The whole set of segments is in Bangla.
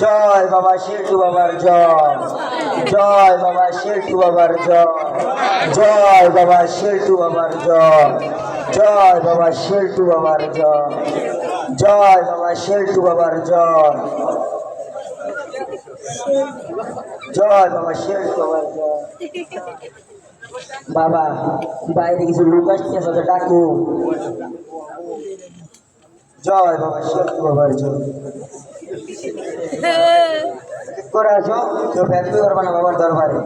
জয় বাবা শিল্টু বাবার জয়। জয় বাবা শিল্টু বাবার জয়। জয় বাবা শিল্টু বাবার জয়। জয় বাবা শিল্টু বাবার জয়। জয় বাবা শিল্টু বাবার জয়। জয় বাবা শিল্টু বাবার জয়। বাবা, বাইরে কিছু লোক আসছে ডাকু। জয় বাবা শিল্টু বাবার জয়। করে আছো কেউ ব্যক্তি করবে না বাবার দরবারে।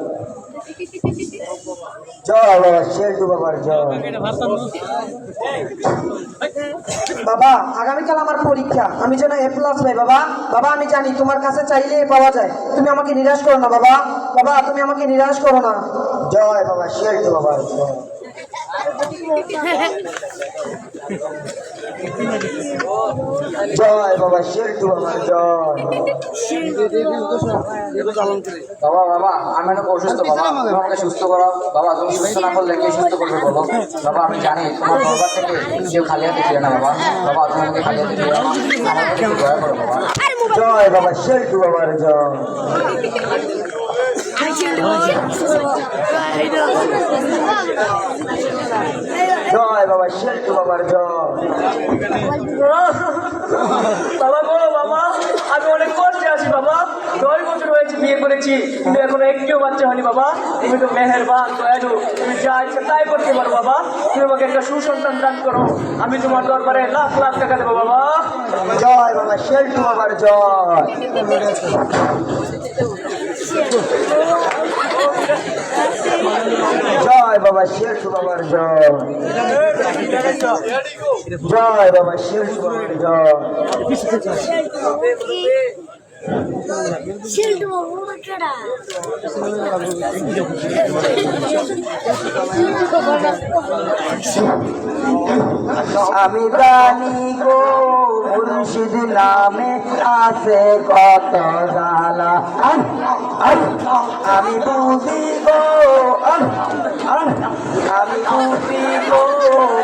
জয় বাবা, শেল্টু বাবার জয়। বাবা, আগামীকাল আমার পরীক্ষা। আমি যেন এ প্লাস পাই, বাবা। বাবা, আমি জানি তোমার কাছে চাইলে পাওয়া যায়। তুমি আমাকে নিরাশ করো না, বাবা। বাবা, তুমি আমাকে নিরাশ করো না। জয় বাবা, শেল্টু বাবার জয়। জয় বাবা শেল্টু বাবার জয় বাবা। বাবা আমি অনেক অসুস্থ বাবা আমাকে সুস্থ করো। বাবা তুমি সুস্থ না করলে কে সুস্থ করবে বলো? বাবা আমি জানি তোমার দরবার থেকে কেউ খালি হাতে ফিরে না বাবা। বাবা তুমি আমাকে খালি হাতে ফিরে না। দয়া করো বাবা। জয় বাবা শেল্টু বাবার জয়। জয় বাবা শেল্টু বাবার জয় গো, বাবা, আমি অনেক কষ্টে আছি, বাবা। দশ বছর হয়েছে বিয়ে করেছি, কিন্তু এখনও একটিও বাচ্চা হয়নি, বাবা। তুমি তো মেহেরবান, দয়ালু, তুমি যা ইচ্ছা তাই করতে পারো, বাবা। তুমি আমাকে একটা সুসন্তান দান করো। আমি তোমার দরবারে লাখ লাখ টাকা দেবো, বাবা। জয় বাবা শেল্টু বাবার জয় জয়। বাবা শেল্টু বাবার জয় জয় বাবা শেল্টু বাবার জয়. আমি জানি গো মুর্শিদ নামে আছে কত আহ, আমি বুঝি গো আমি বুঝি গো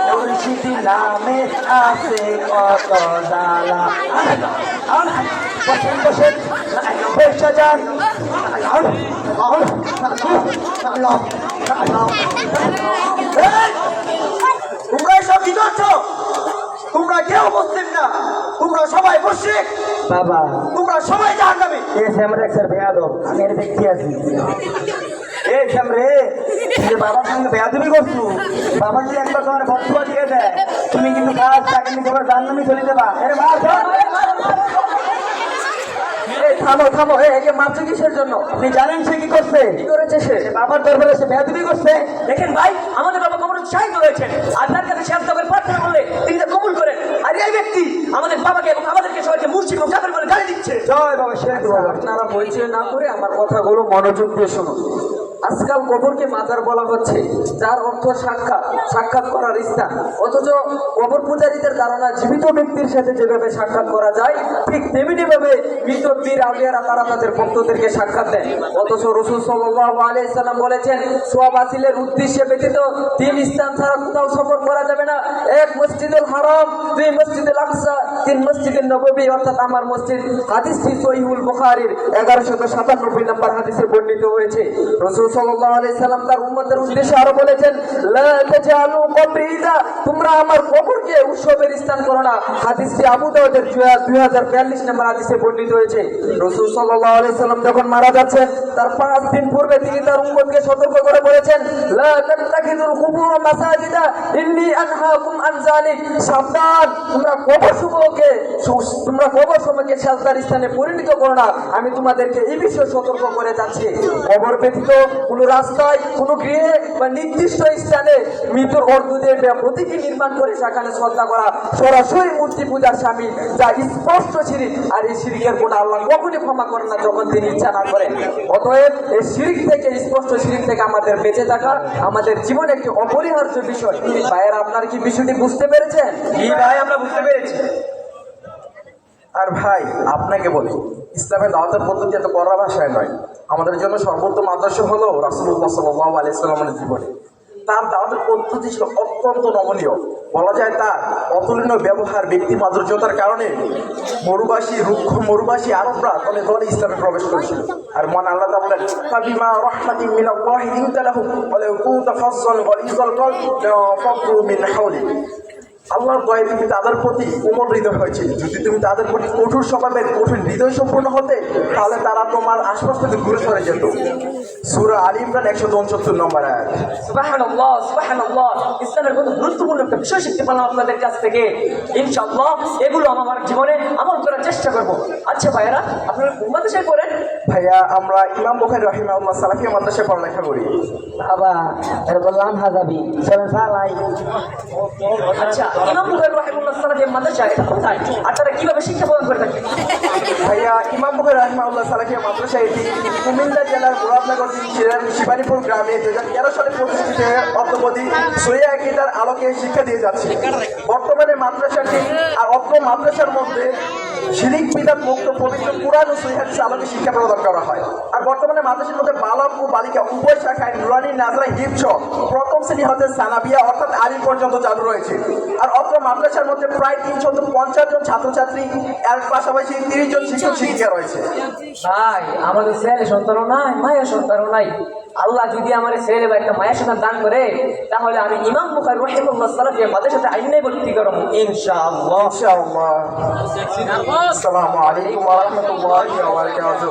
মুর্শিদ নামে আছে কত আহ, বসেন বসেন বসে যান। বাবা। তোমরা সবাই জাহান্নামী। এ স্যামরে স্যার বেয়াদব আমি এর দেখতে আছি এ স্যামরে যে বাবার সঙ্গে বেয়াদবি করছ। বাবা যদি একবার তোমার দিয়ে দেয় তুমি কিন্তু কাজ তাকে তোমার জাহান্নামী চলে দেবা এর মা থামো থামো। একে মারছো কিসের জন্য? আপনি জানেন সে কি করছে? কি করেছে সে? সে বাবার দরবারে সে বেয়াদবি করছে। দেখেন ভাই আমাদের বাবা কবর শাহিদ রয়েছেন আপনার কাছে শেষ তবের প্রার্থনা করলে তিনি কবুল করেন। আর এই ব্যক্তি আমাদের বাবাকে এবং আমাদেরকে সবাইকে মুর্শিদ জয় বাবা শেখ বাবা, আপনারা পরিচয় না করে আমার কথাগুলো মনোযোগ দিয়ে শুনুন। আজকাল কবরকে মাজার বলা হচ্ছে, যার অর্থ সাক্ষাৎ সাক্ষাৎ করার স্থান। অথচ কবর পূজারীদের ধারণা, জীবিত ব্যক্তির সাথে যেভাবে সাক্ষাৎ করা যায়, ঠিক তেমনি ভাবে মৃত বীর আউলিয়ারা তারা তাদের ভক্তদেরকে সাক্ষাৎ দেন। অথচ রসুল সাল্লাল্লাহু আলাইহি সাল্লাম বলেছেন, সোয়াব হাসিলের উদ্দেশ্যে ব্যতীত তিন স্থান ছাড়া কোথাও সফর করা যাবে না। এক মসজিদুল হারাম, দুই মসজিদুল আকসা, তিন মসজিদুল নববী, অর্থাৎ আমার মসজিদ। হাদিসটি সহিহুল বুখারীর এগারোশত সাতানব্বই নম্বর হাদিসে বর্ণিত হয়েছে। রসুল আলাইহি সাল্লাম তার উম্মতের উদ্দেশ্যে আরও বলেছেন তোমরা আমার কবরকে উৎসবের স্থান করো না। হাদিসটি আবু দাউদের দুই হাজার বিয়াল্লিশ নম্বর হাদিসে বর্ণিত হয়েছে। রসুল আলাইহি সাল্লাম যখন মারা যাচ্ছেন, তার পাঁচ দিন পূর্বে তিনি তার উম্মতকে সতর্ক করে বলেছেন, লা তাত্তাখিযুল কুবুর মাসাজিদা ইন্নী আনহাকুম আমি তোমাদেরকে এই বিষয়ে সতর্ক করে যাচ্ছি। কবর ব্যতীত কোনো রাস্তায়, কোনো গৃহে বা নির্দিষ্ট স্থানে মৃত্যুর অর্ধদের প্রতীকী নির্মাণ করে সেখানে শ্রদ্ধা করা সরাসরি মূর্তি পূজার স্বামী যা স্পষ্ট শিরিক। আর এই শিরিকের গুণা আল্লাহ কখনই ক্ষমা করেন না যখন তিনি ইচ্ছা না করেন। অতএব এই শিরিক থেকে স্পষ্ট শিরিক থেকে আমাদের বেঁচে থাকা আমাদের জীবনে একটি অপরিহার্য বিষয়। ভাইয়ের, আপনার কি বিষয়টি বুঝতে পেরেছেন? ভাই আমরা বুঝতে পেরেছি। আর ভাই আপনাকে বলি ইসলামের দাওয়াতের পদ্ধতি এত কড়া ভাষায় নয়। আমাদের জন্য সর্বোত্তম আদর্শ হলো রাসুল্লাহ সাল্লাহ আলিয়াল্লামের জীবনে। তার দাওয়াতের পদ্ধতি ছিল অত্যন্ত নমনীয়। বলা যায় তার অতুলনীয় ব্যবহার, ব্যক্তি মাধুর্যতার কারণে মরুবাসী, রুক্ষ মরুবাসী আরবরা দলে দলে ইসলামে প্রবেশ করেছিল। আর মন আল্লাহ তা বলেন, ফাবিমা রাহমাতিন মিনাল্লাহি লিনতা লাহুম ওয়া লাউ কুনতা মিন আল্লাহর দয়া তুমি তাদের প্রতি কোমল হৃদয় হয়েছে যদি তুমি তাদের প্রতি কঠোর স্বভাবের কঠিন হৃদয় সম্পূর্ণ হতে, তাহলে তারা তোমার আশপাশ থেকে দূরে সরে যেত। সুরা আলী ইমরান একশো উনসত্তর নম্বর আয়াত। সুবহানাল্লাহ সুবহানাল্লাহ। ইসলামের কত গুরুত্বপূর্ণ একটা বিষয় শিখতে পারলাম আপনাদের কাছ থেকে। ইনশাআল্লাহ, এগুলো আমার জীবনে আমল করার চেষ্টা করব। আচ্ছা ভাইয়েরা, আপনারা চাই পড়েন? ভাইয়া আমরা ইমাম বুখারি রহিমাউল্লাহ সালাফিয়া মাদ্রাসায় পড়ালেখা করি। বাবা বললাম হাজাবি সেভেন ফালাই আচ্ছা ইমাম বুখারী রাহিমাহুল্লাহ সালাফিয়া মাদ্রাসা এটা কোথায়? আর তারা কীভাবে শিক্ষা প্রদান করে থাকে? ভাইয়া ইমাম বুখারি রহিমাউল্লাহ সালাফিয়া মাদ্রাসা এটি কুমিল্লা জেলার মুরাদনগর জেলার শিবানীপুর গ্রামে দু হাজার তেরো সালে প্রতিষ্ঠিত অদ্যপতি সৈয়া একিদার আলোকে শিক্ষা দিয়ে যাচ্ছে। বর্তমানে মাদ্রাসাটি মাদ্রাসার মধ্যে শিরিক বিদাত মুক্ত পবিত্র কোরআন ও সৈহাদিস আমাদের শিক্ষা প্রদান করা হয়। বর্তমানে মাদ্রাসার মধ্যে বালক ও বালিকা উভয় শাখায় নুরানি নাজরা হিপস প্রথম শ্রেণি হতে সানাবিয়া অর্থাৎ আলিম পর্যন্ত চালু রয়েছে। আর অত্র মাদ্রাসার মধ্যে প্রায় তিনশো পঞ্চাশ জন ছাত্রছাত্রী এর পাশাপাশি তিরিশ জন শিক্ষক শিক্ষিকা রয়েছে। ভাই আমাদের ছেলে সন্তানও নাই মায়ের সন্তানও নাই। আল্লাহ যদি আমার ছেলে বা একটা মায়ের সন্তান দান করে তাহলে আমি ইমাম বুখারী রাহিমাহুল্লাহ সালাফিয়া মাদ্রাসাতে আইনে ভর্তি করব ইনশাআল্লাহ। ইনশাআল্লাহ। আসসালামু আলাইকুম ওয়া রাহমাতুল্লাহি ওয়া বারাকাতুহু।